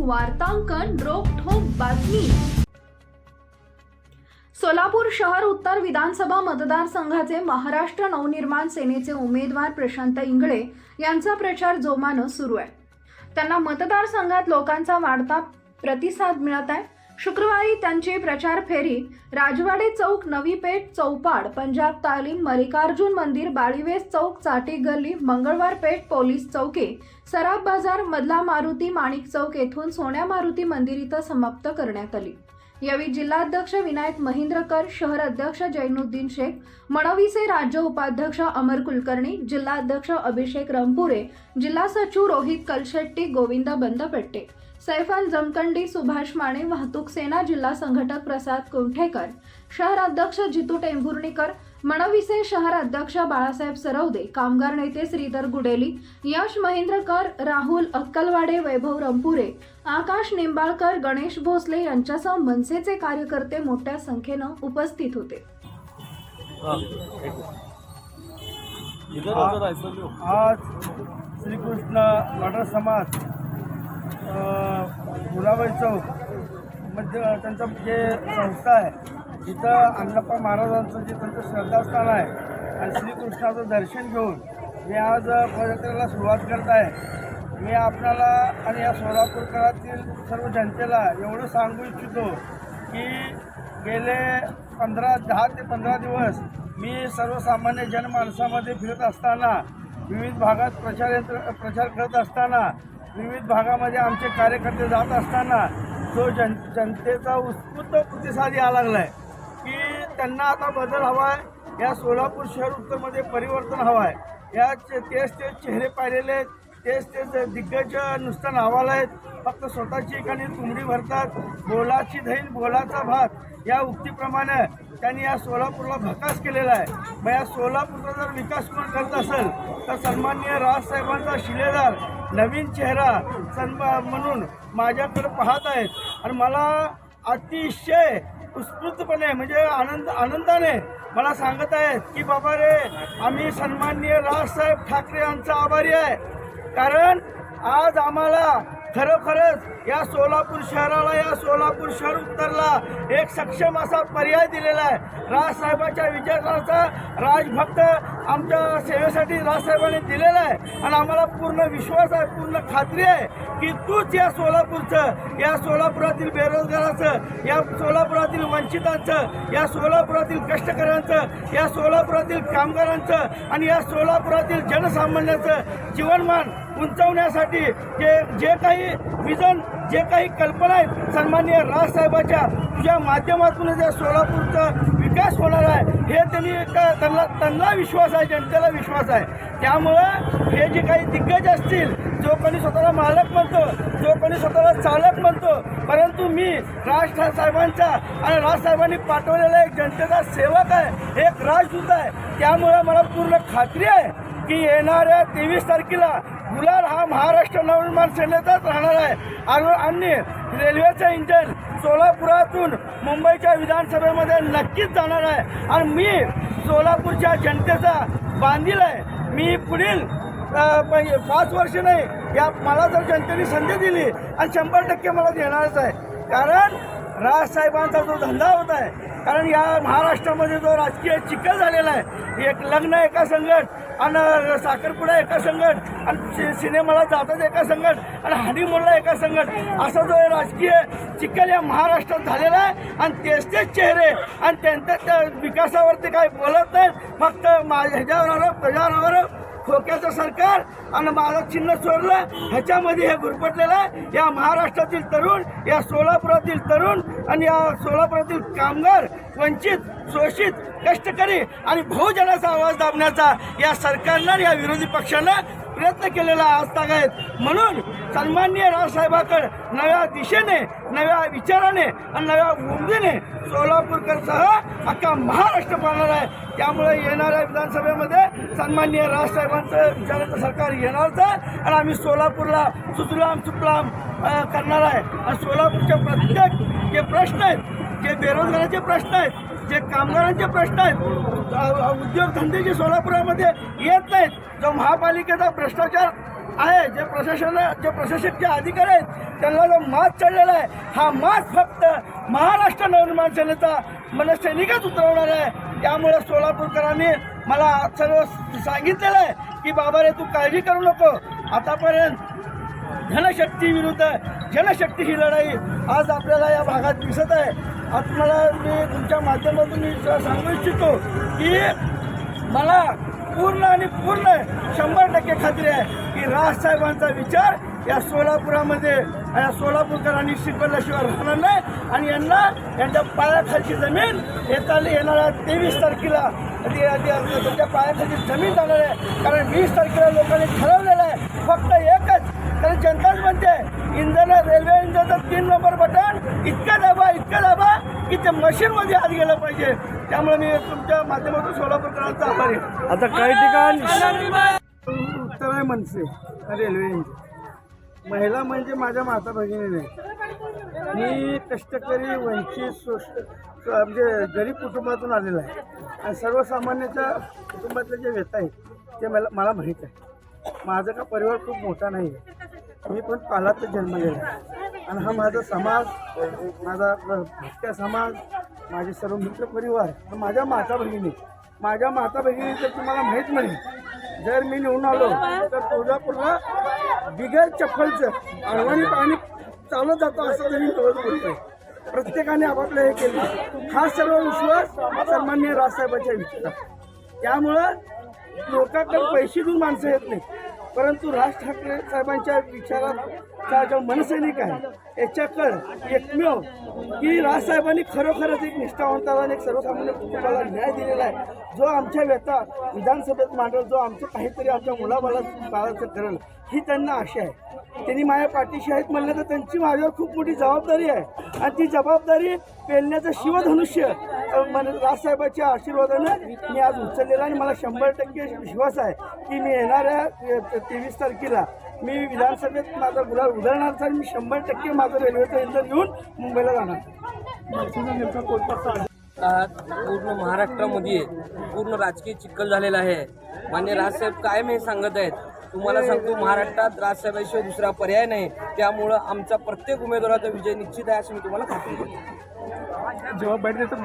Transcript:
वार्तांकन रोखोक बातमी. सोलापूर शहर उत्तर विधानसभा मतदारसंघाचे महाराष्ट्र नवनिर्माण सेनेचे उमेदवार प्रशांत इंगळे यांचा प्रचार जोमानं सुरू आहे. त्यांना मतदारसंघात लोकांचा वाढता प्रतिसाद मिळत आहे. शुक्रवारी त्यांची प्रचार फेरी राजवाडे चौक नवी पेठ चौपाड पंजाब तालीम मल्लिकार्जुन मंदिर बाळीवेस चौक चाटी गल्ली मंगळवार पेठ पोलीस चौकी सराफ बाजार मधला मारुती माणिक चौक येथून सोन्या मारुती मंदिर इथं समाप्त करण्यात आली. यावेळी जिल्हाध्यक्ष विनायक महिंद्रकर शहर अध्यक्ष जैनुद्दीन शेख मणवीचे राज्य उपाध्यक्ष अमर कुलकर्णी जिल्हाध्यक्ष अभिषेक रंपुरे जिल्हा सचिव रोहित कलशेट्टी गोविंद बंदपेट्टे. सैफल जमकंडी सुभाष माने वाहतूक सेना जिल्हा संघटक प्रसाद कुंठेकर शहर अध्यक्ष जितू टेंभुर्णीकर मणवीचे शहर अध्यक्ष बाळासाहेब सरवदे कामगार नेते श्रीधर गुडेली यश महेंद्रकर राहुल अक्कलवाडे वैभव रंपुरे आकाश निंबाळकर गणेश भोसले यांच्यासह मनसेचे कार्यकर्ते मोठ्या संख्येनं उपस्थित होते. आज श्रीकृष्ण मराठा समाज गुलाबाई चौकमध्ये त्यांचं जे संस्था आहे तिथं अण्णप्पा महाराजांचं जे त्यांचं श्रद्धास्थान आहे आणि श्रीकृष्णाचं दर्शन घेऊन मी आज पदयात्रेला सुरुवात करत आहे. मी आपणाला आणि या सोलापूरकरातील सर्व जनतेला एवढं सांगू इच्छितो की गेले पंधरा दहा ते पंधरा दिवस मी सर्वसामान्य जनमानसामध्ये फिरत असताना विविध भागात प्रचार यंत्र प्रचार करत असताना विविध भागामध्ये आमचे कार्यकर्ते जात असताना जो जन जनतेचा उत्स्फूर्त प्रतिसाद यायला लागला आहे की त्यांना आता बदल हवा आहे या सोलापूर शहर उत्तरमध्ये परिवर्तन हवं आहे या चे- तेच तेच चेहरे पाहिलेले आहेत. तेच तेच दिग्गज नुसतं नावाला आहेत. फक्त स्वतःची एखादी तुंबडी भरतात. बोलाची धैन बोलाचा भात. या उक्तीप्रमाणे त्यांनी या सोलापूरला भकास केलेला आहे. मग या सोलापूरचा जर विकास कोण करत असेल तर सन्माननीय राजसाहेबांचा शिलेदार नवीन चेहरा सन्मा म्हणून माझ्याकडे पाहत आहेत. आणि मला अतिशय उत्स्फूर्तपणे म्हणजे आनंद आनंदाने मला सांगत आहेत की बाबा रे आम्ही सन्माननीय राजसाहेब ठाकरे यांचा आभारी आहे. कारण आज आम्हाला खरोखरच या सोलापूर शहराला या सोलापूर शहर उत्तरला एक सक्षम असा पर्याय दिलेला आहे. राजसाहेबांच्या विचाराचा राजभक्त आमच्या सेवेसाठी राजसाहेबांनी दिलेला आहे. आणि आम्हाला पूर्ण विश्वास आहे पूर्ण खात्री आहे की तूच या सोलापूरचं या सोलापुरातील बेरोजगाराचं या सोलापुरातील वंचितांचं या सोलापुरातील कष्टकऱ्यांचं या सोलापुरातील कामगारांचं आणि या सोलापुरातील जनसामान्याचं जीवनमान उंचवण्यासाठी जे जे काही विजन जे काही कल्पना आहेत सन्माननीय राजसाहेबाच्या तुझ्या माध्यमातून ज्या सोलापूरचा विकास होणार आहे हे त्यांनी त्यांना त्यांना विश्वास आहे जनतेला विश्वास आहे. त्यामुळं हे जे काही दिग्गज असतील जो कोणी स्वतःला मालक म्हणतो जो कोणी स्वतःला चालक म्हणतो परंतु मी राज साहेबांचा आणि राजसाहेबांनी पाठवलेला एक जनतेचा सेवक आहे एक राजदूत आहे. त्यामुळं मला पूर्ण खात्री आहे की येणाऱ्या तेवीस तारखेला गुलाल हा महाराष्ट्र नवनिर्माण सेनेचाच राहणार आहे. आणि आणि रेल्वेचं इंजन सोलापुरातून मुंबईच्या विधानसभेमध्ये नक्कीच जाणार आहे. आणि मी सोलापूरच्या जनतेचा बांधील आहे. मी पुढील पाच वर्ष नाही या मला जर जनतेने संधी दिली आणि शंभर टक्के मला देणारच आहे. कारण राजसाहेबांचा जो धंदा होत आहे कारण या महाराष्ट्रामध्ये जो राजकीय चिखल झालेला आहे एक लग्न एका संघट आणि साखरपुडा एका संघट आणि सि- सिनेमाला जातात एका संघट आणि हनीमूनला एका संघट असा जो राजकीय चिखल या महाराष्ट्रात झालेला आहे आणि तेच तेच चेहरे आणि त्यांच्या त्या विकासावरती काही बोलत नाहीत. फक्त माझ्या ह्याच्यावर आरोप त्याच्यावर आरोप. खोक्याचं सरकार आणि माझं चिन्ह चोरलं ह्याच्यामध्ये हे गुरपटलेलं आहे. या महाराष्ट्रातील तरुण या सोलापुरातील तरुण आणि या सोलापुरातील कामगार वंचित शोषित कष्टकरी आणि बहुजनाचा आवाज दाबण्याचा या सरकारनं या विरोधी पक्षानं प्रयत्न केलेला आज आहेत. म्हणून सन्माननीय रावसाहेबाकड नव्या दिशेने नव्या विचाराने आणि नव्या उमदीने सोलापूरकरसह अख्खा महाराष्ट्र पाहणार आहे. त्यामुळे येणाऱ्या विधानसभेमध्ये सन्माननीय राजसाहेबांचं विचाराचं सरकार येणारच आहे आणि आम्ही सोलापूरला सुजलाम सुफलाम करणार आहे. आणि सोलापूरचे प्रत्येक जे प्रश्न आहेत जे बेरोजगाराचे प्रश्न आहेत जे कामगारांचे प्रश्न आहेत उद्योगधंदे जे सोलापुरामध्ये येत नाहीत जो महापालिकेचा भ्रष्टाचार आहे जे प्रशासन जे प्रशासकीय अधिकारी आहेत त्यांना जो मात चढलेला आहे हा मात फक्त महाराष्ट्र नवनिर्माण सेनेचा मनसैनिकच उतरवणार आहे. त्यामुळे सोलापूरकरांनी मला सर्व सांगितलेलं आहे की बाबा रे तू काळजी करू नको. आतापर्यंत धनशक्ती विरुद्ध जनशक्ती ही लढाई आज आपल्याला या भागात दिसत आहे. आज मला मी तुमच्या माध्यमातून मी सांगू इच्छितो की मला पूर्ण आणि पूर्ण शंभर टक्के खात्री आहे की राजसाहेबांचा विचार या सोलापुरामध्ये या सोलापूरकरांनी शिकवल्याशिवाय राहणार नाही. आणि यांना यांच्या पायाखालची जमीन येता येणाऱ्या तेवीस तारखेला त्यांच्या पायाखालची जमीन जाणार आहे. कारण वीस तारखेला लोकांनी ठरवलेलं आहे. फक्त एकच कारण जनताच म्हणते इंधन रेल्वे इंधनचं तीन नंबर बटन. इतकं दाबा इतकं दाबा की ते मशीनमध्ये आत गेलं पाहिजे. त्यामुळे मी तुमच्या माध्यमातून सोलापूरकरांचा आभारी आहे. आता काही ठिकाण उत्तर आहे मनसे रेल्वे इंजिन. महिला म्हणजे माझ्या माता भगिनी नाही मी कष्टकरी वंचित सोष्ट म्हणजे गरीब कुटुंबातून आलेला आहे. आणि सर्वसामान्याच्या कुटुंबातले जे व्यथा आहेत ते मला मला माहीत आहे. माझा का परिवार खूप मोठा नाही आहे. मी पण पालात जन्मलेला आहे आणि हा माझा समाज माझा भटक्या समाज माझे सर्व मित्र परिवार हा माझ्या माता भगिनी. माझ्या माता भगिनी तर तुम्हाला माहीत नाही. जर मी निवडून आलो तर तुळजापूरला बिगर चप्पलचं अडवणी पाणी चालत जातो असं तरी रोज बोलतोय प्रत्येकाने आपापलं हे केलं. हा सर्व विश्वास सन्मान्य राजसाहेबाच्या विचारात त्यामुळं लोकांकडे पैसे देऊन माणसं येत नाही परंतु राज ठाकरे साहेबांच्या विचाराचा जो मनसैनिक आहे याच्याकडं एकमेव की राजसाहेबांनी खरोखरच एक निष्ठावंताला आणि एक सर्वसामान्य कुटुंबाला न्याय दिलेला आहे. जो आमच्या व्यथा विधानसभेत मांडल जो आमचं काहीतरी आमच्या मुलाबाला बाळाचं करेल ही त्यांना आशा आहे. त्यांनी माझ्या पाठीशी आहेत म्हणलं तर त्यांची माझ्यावर खूप मोठी जबाबदारी आहे. आणि ती जबाबदारी पेलण्याचं शिवधनुष्य मन राजसाहेबांच्या आशीर्वादानं मी आज उचललेला आणि मला शंभर टक्के विश्वास आहे की मी येणाऱ्या तेवीस तारखेला मी विधानसभेत माझा गुलाल उधळणार तर मी शंभर टक्के माझं रेल्वेचं इंधन घेऊन मुंबईला जाणार. पूर्ण महाराष्ट्रामध्ये पूर्ण राजकीय चिखल झालेला आहे. मान्य राजसाहेब कायम हे सांगत आहेत. तुम्हाला सांगतो महाराष्ट्रात राजसाहेबाशिवाय दुसरा पर्याय नाही. त्यामुळं आमचा प्रत्येक उमेदवाराचा विजय निश्चित आहे असं मी तुम्हाला खात्री जेव्हा देतो